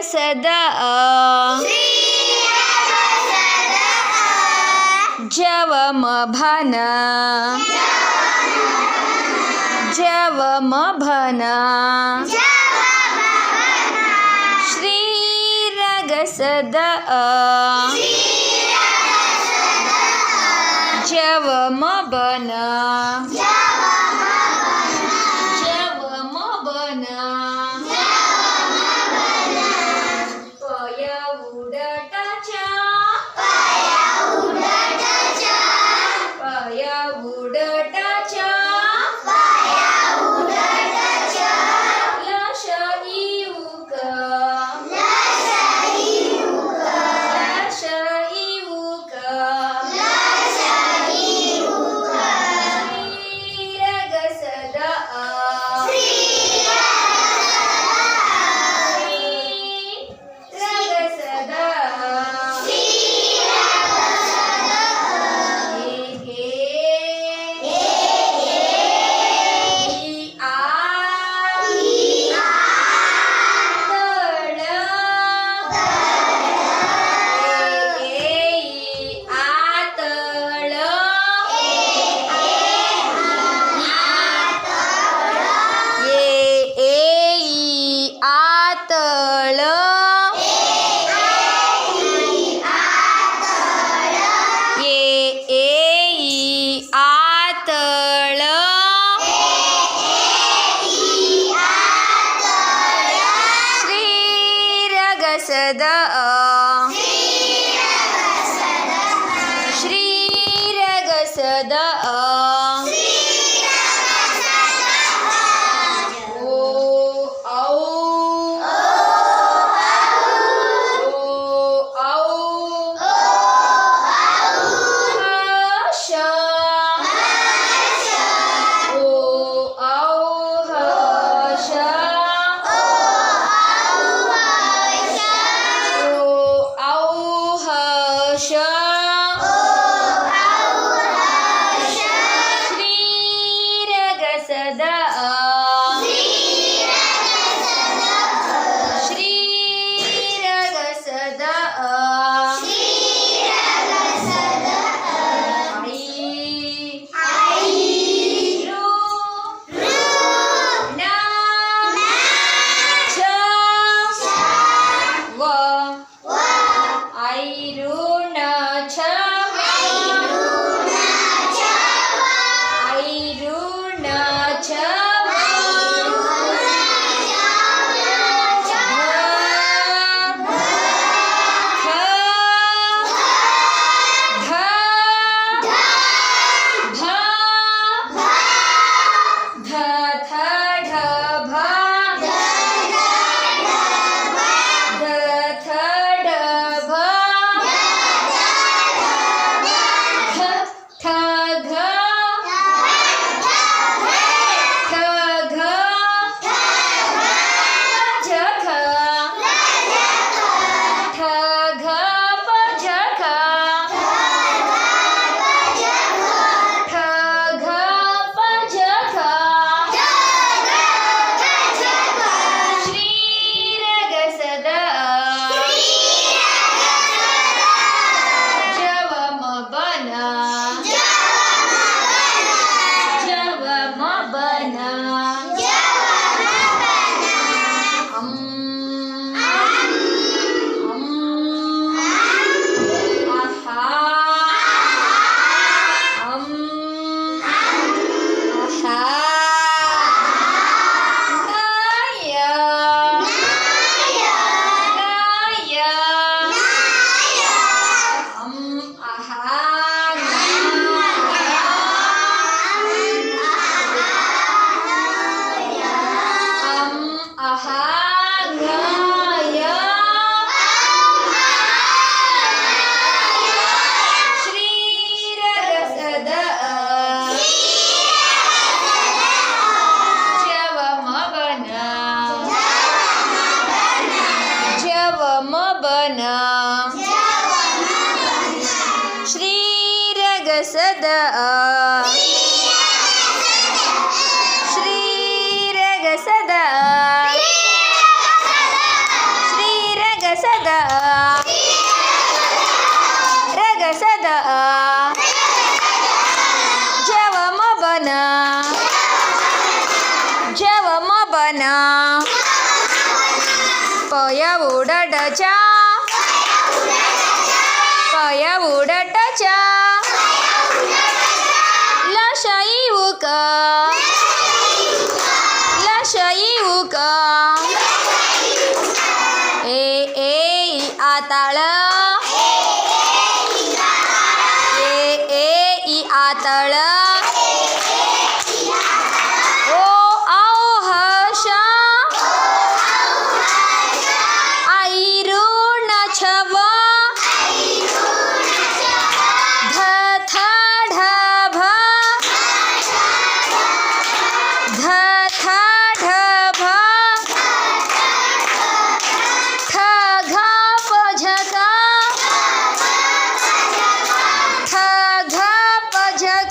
صدأ जवमभन। जवमभन। श्रीरगसद। जवमभन। श्रीरग सद श्रीरग सद श्रीरग सद रग सद जव मबन जव मबन पय उडटच्या 啊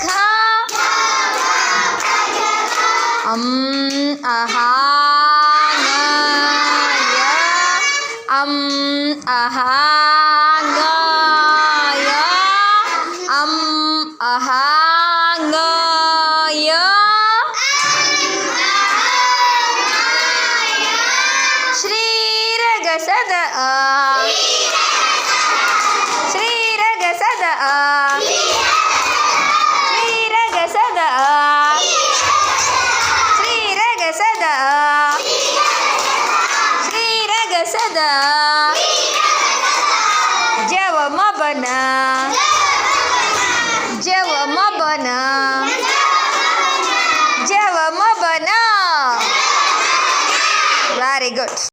खा अम अहा अम अहा अम अहा ma bana jewa ma bana jewa very good.